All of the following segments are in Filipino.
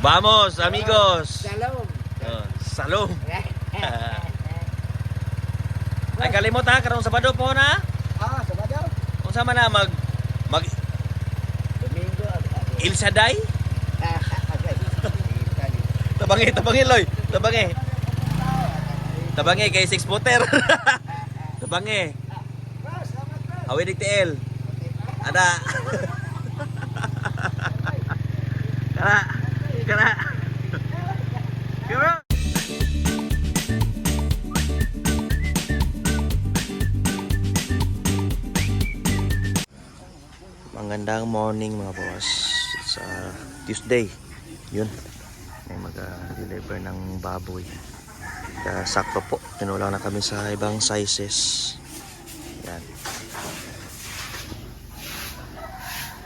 Vamos, amigos. Shalom. Oh, salom. Ay kalimot ha, karong Sabado po na. ah, Sabado. Kung sama na mag mag Domingo. Il Shaddai. Tabangi, tabangi loy. Tabangi. Tabangi kay six footer. tabangi. Hawi dik TL. Ada. Magandang morning mga boss. Sa Tuesday. Yun. May mag-deliver ng baboy. Kaya sakto po. Tinulang na kami sa ibang sizes. Yan.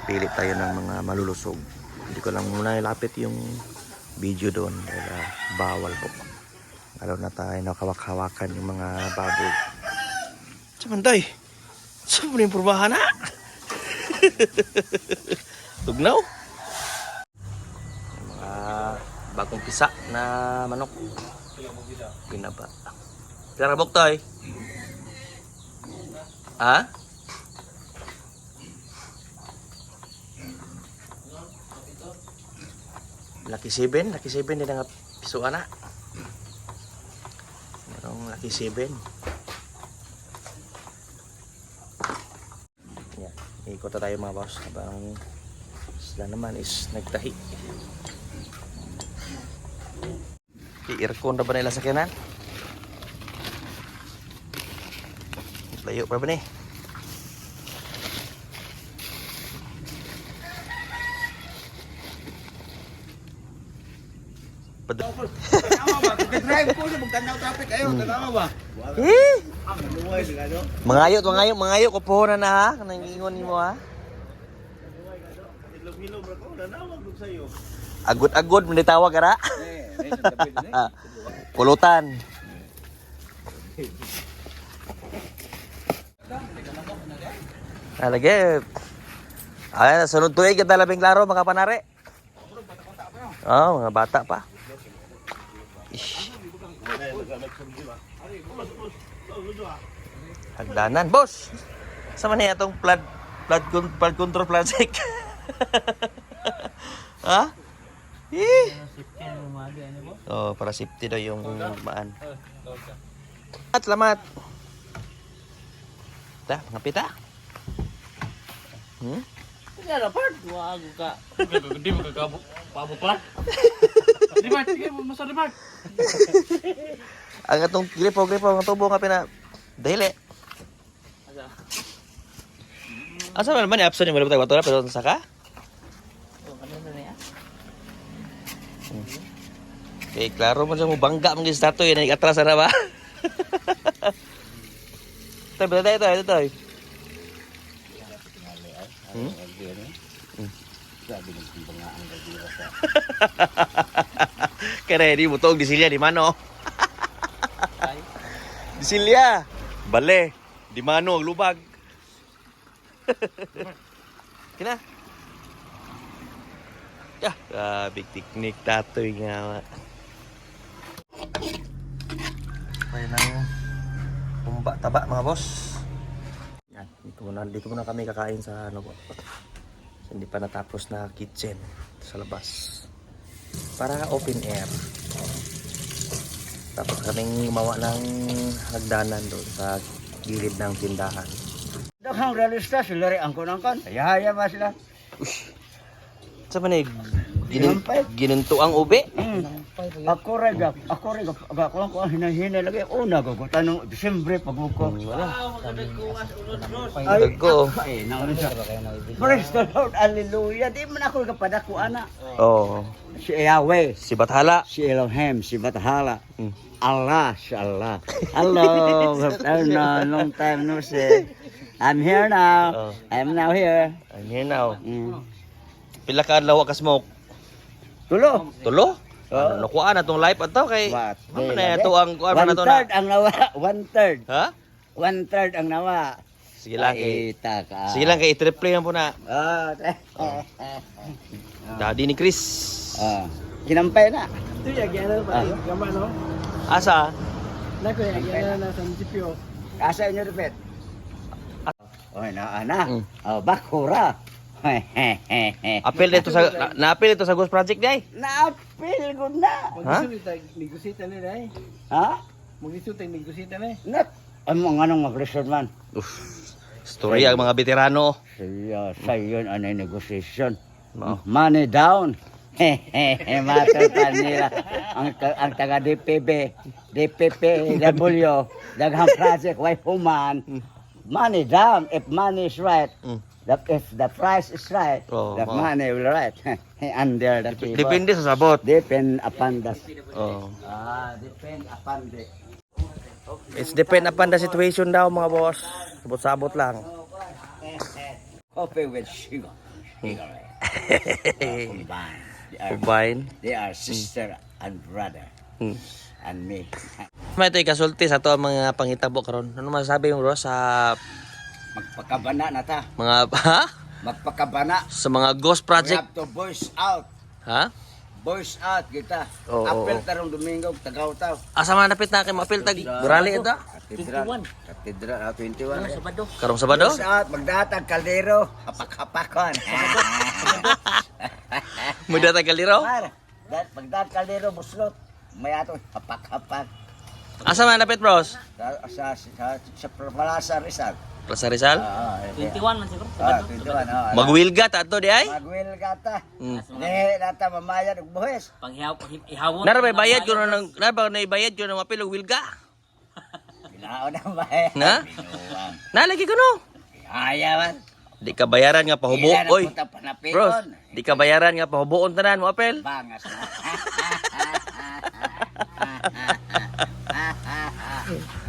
Pili tayo ng mga malulusog. Hindi ko lang muna ilapit yung video doon dahil ah, bawal po. Lalo na tayo nakawak-hawakan yung mga baboy. Mo na yung purbahan na? Tugnaw? Mga bagong pisa na manok. Pinaba. Karabok toy. Ha? Lucky 7, Lucky 7 din ang piso ana. Merong Lucky 7. Yan, ikot na tayo mga boss habang sila naman is nagtahi. I-aircon na ba nila sa kanan? Layo pa ba ni? Pad- Drive ko sa magtanaw traffic ayo, tanawa ba? Eh! Ang. Mangayo, mangayo, mangayo ko po na na ha. Kanang ingon mo ha. Agod-agod, may tawag ara. Pulutan. Alagay. Ay, sunod tuig kita labing klaro mga panare. Oh, mga bata pa. Ish. Hagdanan, boss. Sama niya itong flood flood, con- flood control project. ha? Eh. Oh, para safety daw yung maan. At lamat. Ta, ngapit ta. Hmm? Tidak dapat, wah ka. Hindi mo kagabo, pabot pa. Di ba, sige mo masar di ba? Ang atong gripo gripo ang tubo nga pina dahili. Asa man man absent yung malabot wato pero sa ka? Oh, ano na niya? Eh klaro man sa mo bangga man gyud sa tato yun atras na ba? Tayo, tayo, tayo, tayo, tayo. Hmm? Hmm. Kaya di mo tuog di silya di mano. Silya. Bale. Di mano ang lubag. Kina. Ya, ah, big technique tatoy nga. Kaya nang tumba taba mga boss. Yan, dito muna, dito muna kami kakain sa ano po. Hindi pa natapos na kitchen sa labas. Para open air. Tapos kaming gumawa ng hagdanan doon sa gilid ng tindahan. Daghang realista sila rin ang kunangkan. Hayaya ba sila? Sa manig, ginin, Ginampay. ginunto ang ube. Hmm. Ako rin gap, ako rin gap, ako lang ko ang hinahina lagi. Una ko ko tanong Disyembre pagbuko. Wala. Ay, Dagko. Ay, naon siya. Praise the Lord, hallelujah. Di man ako kapadako ana. Oh, Si Yahweh, si Bathala. si Elohim, si Batahala. Hmm. Allah, si Allah. Hello, long time no see. I'm here now. Oh. I'm now here. I'm here now. Mm. Pila ka adlaw ka smoke? Tulo. Tulo? Oo. Ano nakuha na tong life ato kay What? Ano na ito ang kuha One na to third na. ang nawa. One third. Ha? One third ang nawa. Sige lang kay ka. Sige lang kay triple lang po na. Ah, Daddy ni Chris. ah. Kinampay na. Ito yung agyanan pa. Ah. Gama no? Asa? Nako yung agyanan na sa munisipyo. Asa inyo repet? Oy, na ana. Mm. Oh, bakura. Apil dito sa na, naapil dito sa Ghost Project day. Naapil ko na. Tayo negosita nila eh. Ha? Mag-isip tayo negosita na. Nak. Ano ang anong magresyon man? Uf. Storya ang mga veterano. Siya, sa yun, ano yung negotiation? Mao. Money down. Hehehe, matutan nila. Ang, ang taga DPB, DPPW, daghang project, why human, money down. If money is right, Mm. The, if the price is right, Oh, the mao. money will right. Under the table. Depende sa sabot. Depend upon the... Oh. Ah, depend upon the... It's depend upon the situation daw mga boss. Sabot-sabot lang. Coffee with sugar. Sugar. Combined. They are, Combine. they are sister and brother. Hmm. And me. May ito ikasulti sa to ang mga pangitabo karon. Ano masasabi mo bro sa Magpakabana na ta. mga ha? Magpakabana. Sa mga ghost We project, have to voice out. ha? Voice out kita. Oo, Apel oo. tarong Domingo, tagaw taw. Asa man napit na kay mapil tag Burali ito? Katedral. Katedral, ah, 21. eh. Karong Sabado? Voice out, magdatag kaldero. Hapak-hapakon. Muda tag kaliro? Mar, dat magdatag kaldero, buslot. May atong hapak-hapak. Asa man napit bros? Sa, sa, sa, sa Palasa Rizal. Plaza Rizal? Ah, ah, 21 man siguro. Ah, 21. ah. Magwilga ta ato di ay? Magwil gata. Mm. Nehe nata mamayad og buhes. Panghihaw, ihawon. Nara may bayad ko nang nara ba na bayad ko nang mapil og wilga? Pinao na ba? Na? Nalagi ko no. Kaya man. Di ka bayaran nga pahubo. Oy. Bros, di ka bayaran nga pahubuon tanan mo apel. Bangas na. Bros, sama na bros. Kapisa. Kapila.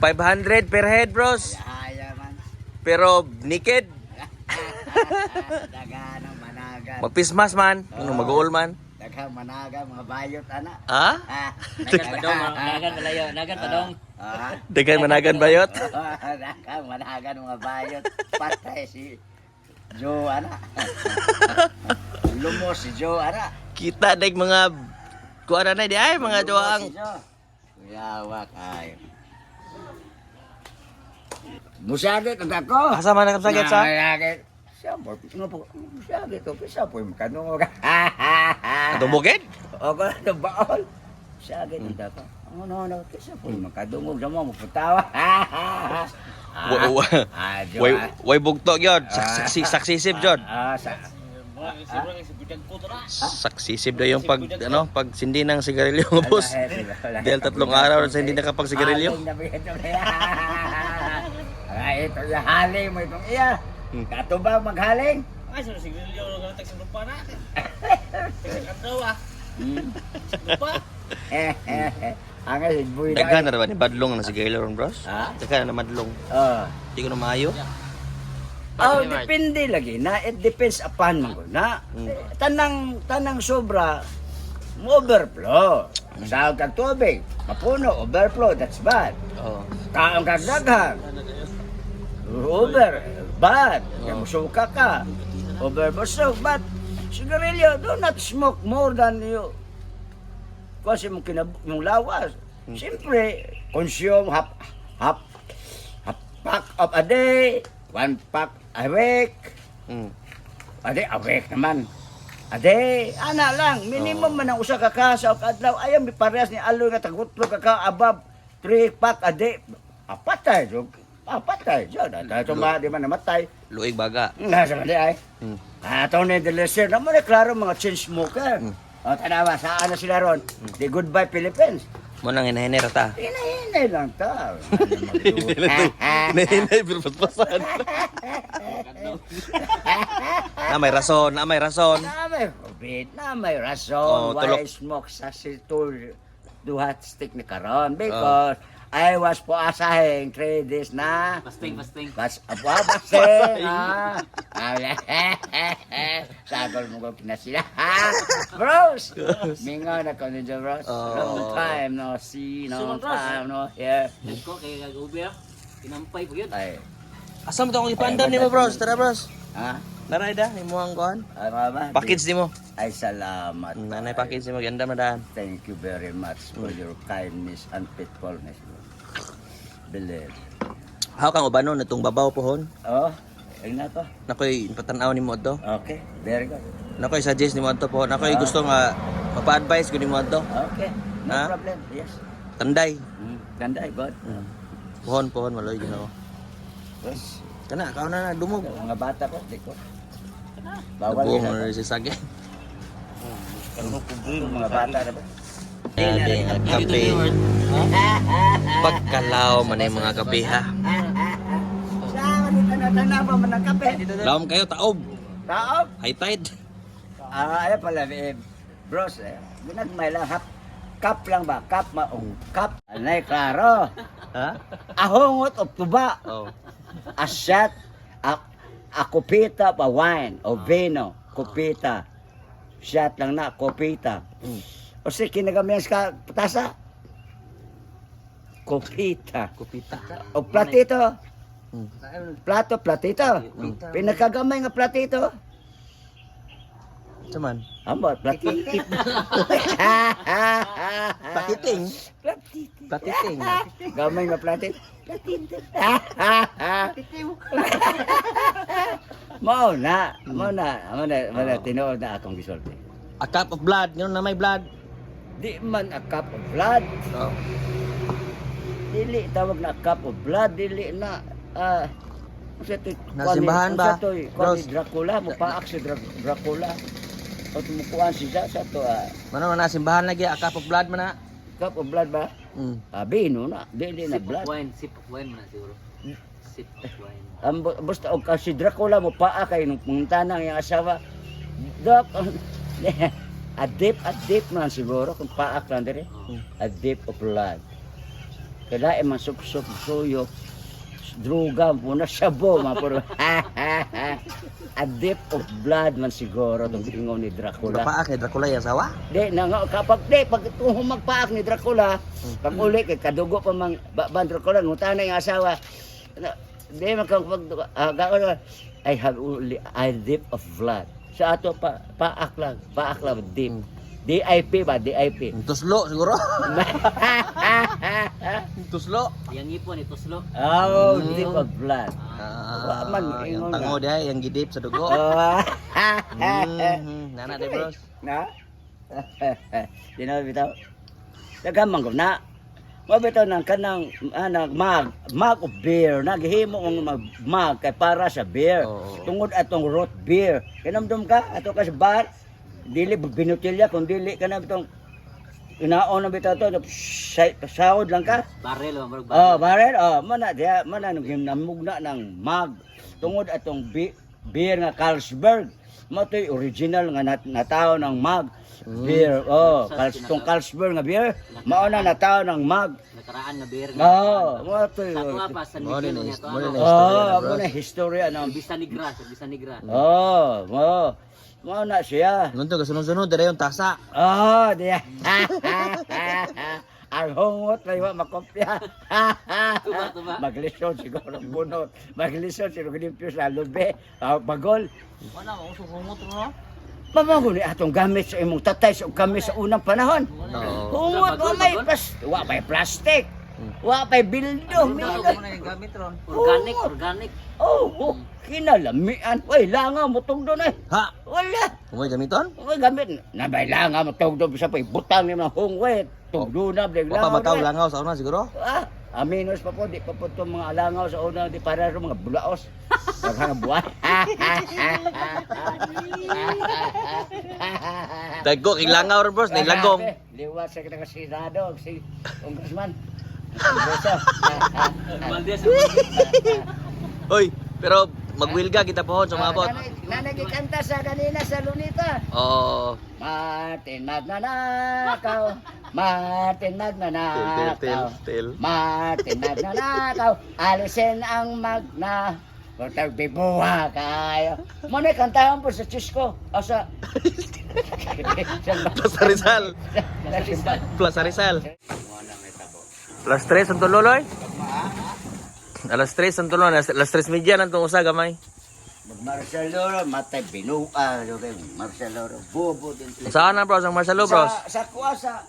500 per head bros. Pero naked. Magpismas man. Ano mag-uol man. Daghang managan mga bayot ana. Ha? Nagan pa dong, nagan malayo, nagan pa dong. Ah. Dagan managan bayot. Daghang managan mga bayot. Patay si Joe ana. Lumos si Joe ana. Kita dag mga kuan na di ay mga joang. Yawak ay. Musagit ang ako. Asa man ang sakit sa? Musagit. Siya po, nga po, musagit to, siya po yung kanong. Atong bukid? O ko na baol. Musagit ang ako. Ano, ano, siya po yung makadungog sa mga maputawa. Way bugto gyud. Saksi saksisib jud. Ah, sa, Saksisib daw yung pag ano, pag sindi ng sigarilyo ng boss. Dahil tatlong araw na hindi nakapag sigarilyo. Haling na ba ito? Ay, ito yung haling mo itong iya. Hmm. Kato ba maghaling? Ay, sa sigarilyo lang ang tag sa lupa na. Sa kandaw ah. Hmm. Lupa. Eh, eh, eh. Ang ay, buhay na. Daghan na ba ni badlong na sigarilyo ron, bros? Ha? Daghan na madlong. Oh. Di ko na maayo. Oh, depende lagi na. It depends upon mo na. Hmm. Tanang, tanang sobra, mo overflow. Masahog kag tubig, mapuno, overflow, that's bad. Oh. Kaong kag daghan. Over, bad. Kaya musuka ka. Over, busog, but sigarilyo, do not smoke more than you. Kasi mong kinab mong lawas. Siyempre, consume half, half, half pack of a day, one pack a week. Mm. A day, a week naman. A day, ana lang, minimum man ang usa ka ka sa adlaw. Ayaw mi parehas ni aloy nga tagutlo ka ka above 3 pack a day. Apatay, jog. Apatay, jog. Dahil tuma, di man namatay. Luig baga. Nasa mali ay. Mm. Ato ni Deleser, naman na klaro mga chain smoker. Mm. O, tanawa, saan na sila ron? Di goodbye Philippines. Mo nang hinahinay ra ta. Hinahinay lang ta. Hinahinay pero paspasan. Na may rason, na may rason. Na may forbid, na may Oh, rason why tulok. I smoke sa situl duhat stick ni karon because I was po asahing three days na Pasting, pasting. Bas, apo, basing, ha? Sagol mo ko pinasila, ha? Bros! Mingaw na ko ninyo, bros. Long Oh. time no see, no time no hear. Ko kay gagubi ah. Tinampay po yun. Ay, Asam to akong ipandam ni mo bros, tara bros. Ha? Naray da, ni mo ang kuhan. Ano ba? Package ni mo. Ay, salamat. Nanay package ni mo, ganda madaan. Thank you very much for your kindness and faithfulness. Believe. How kang ubanon itong babaw pohon? Oh, yun na to. Nakoy patanaw ni mo to. Okay, very good. Nakoy suggest ni mo to po. Nakoy gusto nga mapa-advise ko ni mo to. Okay, no Ha? problem. Yes. Tanday. Mm, ganda, eh, good. Pohon pohon maloy ginawa. Yes. Kana kaon na na dumog. Mga bata ko, di ko. Bawal nila. si Sage. Yung mga bata na ba? Sabi nga kape. Pagkalaw man ay mga kape ha. Tanawa man ng kape? Lawom kayo taob. Taob? High tide. Ah, ano pala, eh, bros, eh, ginagmay lang, hap, cup lang ba? Cup, maong cup. Anay, klaro. Ha? Ahongot of tuba. Oh. A shot, a, a kupita pa wine, o vino, kupita. Shot lang na, kupita. O si kinagamihan sa tasa? Kupita. Kupita. O platito? Hmm. Plato, platito. Pinakagamay nga platito. Saman. Amo, platito. Patiting. Platito. Patiting. Gamay nga platito. Platito. Mao na, mao na, mao na, mao na, tinuod na akong gisulti. A cup of blood. Yun na may blood. Di man a cup of blood, Oh. dili tawag na cup of blood, dili na, ah, sa to, Nasimbahan ba? Sa to, kwan Bros. ni Dracula, mupaak si Dra- Dracula. O tumukuan siya sa to, ah, Mano man na simbahan lagi a cup of blood man na. cup of blood ba? Mm. Ah, bino na, dili na blood. wine, sip of wine mo na siguro. Sip of wine. Ang basta og kasi Dracula mo paa kay nung punta ng asawa. Dok, a deep, a deep man siguro kung paak lang dire. A deep of blood. Kaya man sup-sup suyo. Druga mo na sabo man puro. a deep of blood man siguro tong ingon ni Dracula. Napaak ni Dracula yung asawa. Di na nga kapag di pag kung humagpaak ni Dracula, pag uli kay kadugo pa mang ba, ba Dracula ngutan na yung asawa. Di man kang pag uh, I have only I deep of blood. Sa ato pa paak lang, paak lang deep. DIP ba? DIP. Tuslo siguro. Tuslo. Yang ipon, ito slow. oh, deep of blood. Ah, man, yung tango dia, yung gidip sa dugo. Mhm. Nana de bros. Na? Di na bitaw. Dagamang ko na. Mabitaw ng kanang anang mag mag of beer naghimo ang mag mag kay para sa beer. Oo. Tungod atong root beer. Kinamdum ka ato ka sa bar dili binutilya kung dili ka na bitong inaon na bitaw to sa- sahod lang ka. Barrel, oh, marag Oh, barrel. barrel, oh, mana dia mana nung namugna ng mag. Tungod atong beer nga Carlsberg. Mo to'y original nga nat natao ng mag. Beer, oh, Carls, tong Carlsberg nga beer, mao na natao ng mag. Nakaraan nga beer nga. Oh, mo to'y. Sa tuwa pa, San Miguel niya to. ano? Oh, bro. mo na historia ng Bisa Negra, sa Bisa Negra. Oh, mo. Mo na siya. Ngunto kasunod-sunod dere yung tasa. Oh, dia. Ang hungot na iwa makopya. Tuba, tuba. Maglisod siguro bunot. Maglisod siguro limpyo sa lube. Uh, bagol. Wala, mausok humot mo. Mamango ni atong gamit sa imong tatay sa gamit sa unang panahon. Oo. Hungot wa may plas wa may plastic. Wa may bildo. Mila. yung gamit ron. Organic, organic. Oh, oh, kinalamian. Uy, langaw mo tong doon eh. Ha. Wala. Kumoy gamiton? Uy, gamit. Nabay langaw mo tong doon. Bisa pa ibutang ni mga hungwet. Tong doon na. Wa pa mataw langaw sa una siguro. Ah, aminos pa po, di pa po itong mga alangaw sa una, di para sa mga bulaos. Mga buwan. Dagko kay langaw ron bros, nilagong. Liwat sa kita kasinado, si Congressman. Hoy, pero magwilga kita pohon sa mabot. Nanagikanta sa kanina sa Lunita. Oo. Martin magnanakaw, Martin magnanakaw. Martin magnanakaw, alisin ang magna. Pagtag bibuha kayo. Muna kantahan po sa Chisco. O sa... Plaza Rizal. Sa Plaza Rizal. Plus 3 ang tululoy. Alas 3 ang tulon, alas, alas 3 media nang usa gamay. Marcelo, matay binuka. Marcelo, bobo din. Saan na bros ang Marcelo bros? Sa, sa kuwa, sa,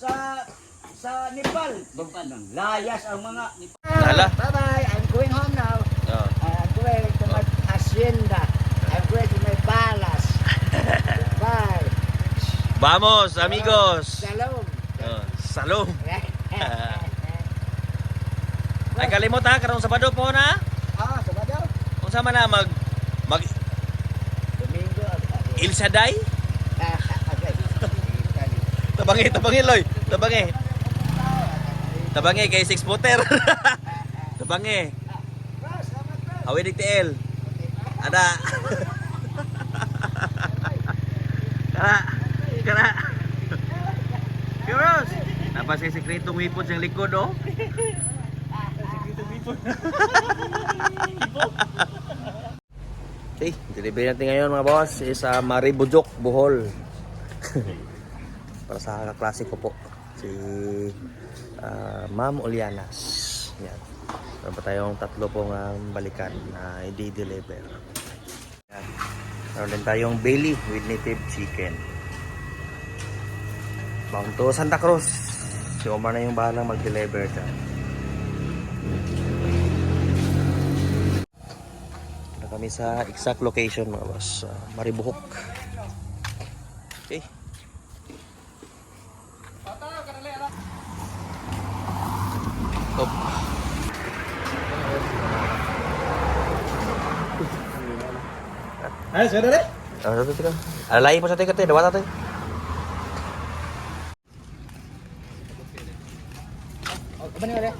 sa, sa Nepal. Nang layas ang mga... Hala. Bye-bye, I'm going home now. Oh. I'm going to my hacienda. I'm going to my palace. Bye. Vamos amigos. Shalom. Oh, salom. Ay kalimot ha karong Sabado po na. ah, Sabado? Unsa man na mag mag Domingo. Il Shaddai? Tabangi, tabangi loy. Tabangi. Tabangi kay six footer. tabangi. Awi dik TL. Ada. Kara. Kara. Kiros. Napa sa sekretong weapon sa likod oh. Okay, delivery natin ngayon mga boss is uh, Maribujok, Bohol. Para sa kaklase ko po, si ah, Ma'am Olianas. Yan. Meron pa tayong tatlo pong um, balikan na i-deliver. Yan. Meron din tayong Bailey with native chicken. Bound to Santa Cruz. Si Omar na yung bahalang mag-deliver dyan. Na kami sa exact location mga boss. Uh, Maribuhok. Okay. Top. Ay, sudah deh. Ah, satu tiga. Ada lain pun satu kata, dua satu. Apa ni ada?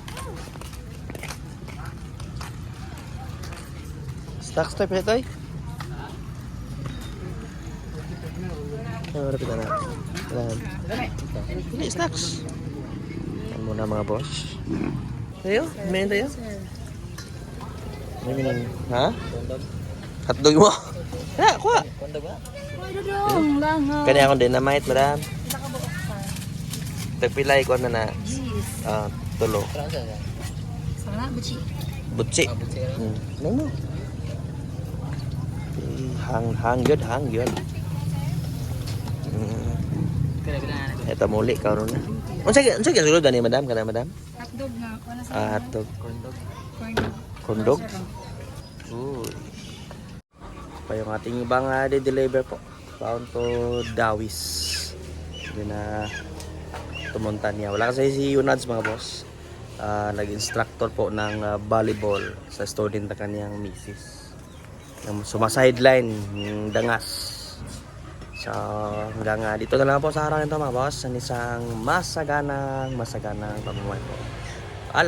Stuck step ya toy. Oh, ada kita na. Dalam. Ini stocks. Yan muna mga boss. Tayo, main tayo. May minang, ha? Hotdog mo. Ha, kuha. Dudong lang ha. Akong dynamite, madam. Tagpilay ko na na. Ah, tulo. Sana buci. Butsi. Hmm. Ano? Eh, Hang, hang yun, hang yun. Hmm. Ito muli, karon na. Unsa unsa gyud sulod ni madam kana madam? Hotdog nga. Wala sa Ah, hotdog. corn dog. Kondog. Uy. Pa yung ating ibang uh, deliver po. Bound to Dawis. Hindi na tumunta niya. Wala kasi si Yunads mga boss. Ah, nag-instructor po ng ah, volleyball sa student na kanyang misis. Yung Suma-sideline, yung dangas. So, hanggang ah, dito na lang po sa araw nito mga boss. Ang isang masaganang, masaganang pamumuhay po. ở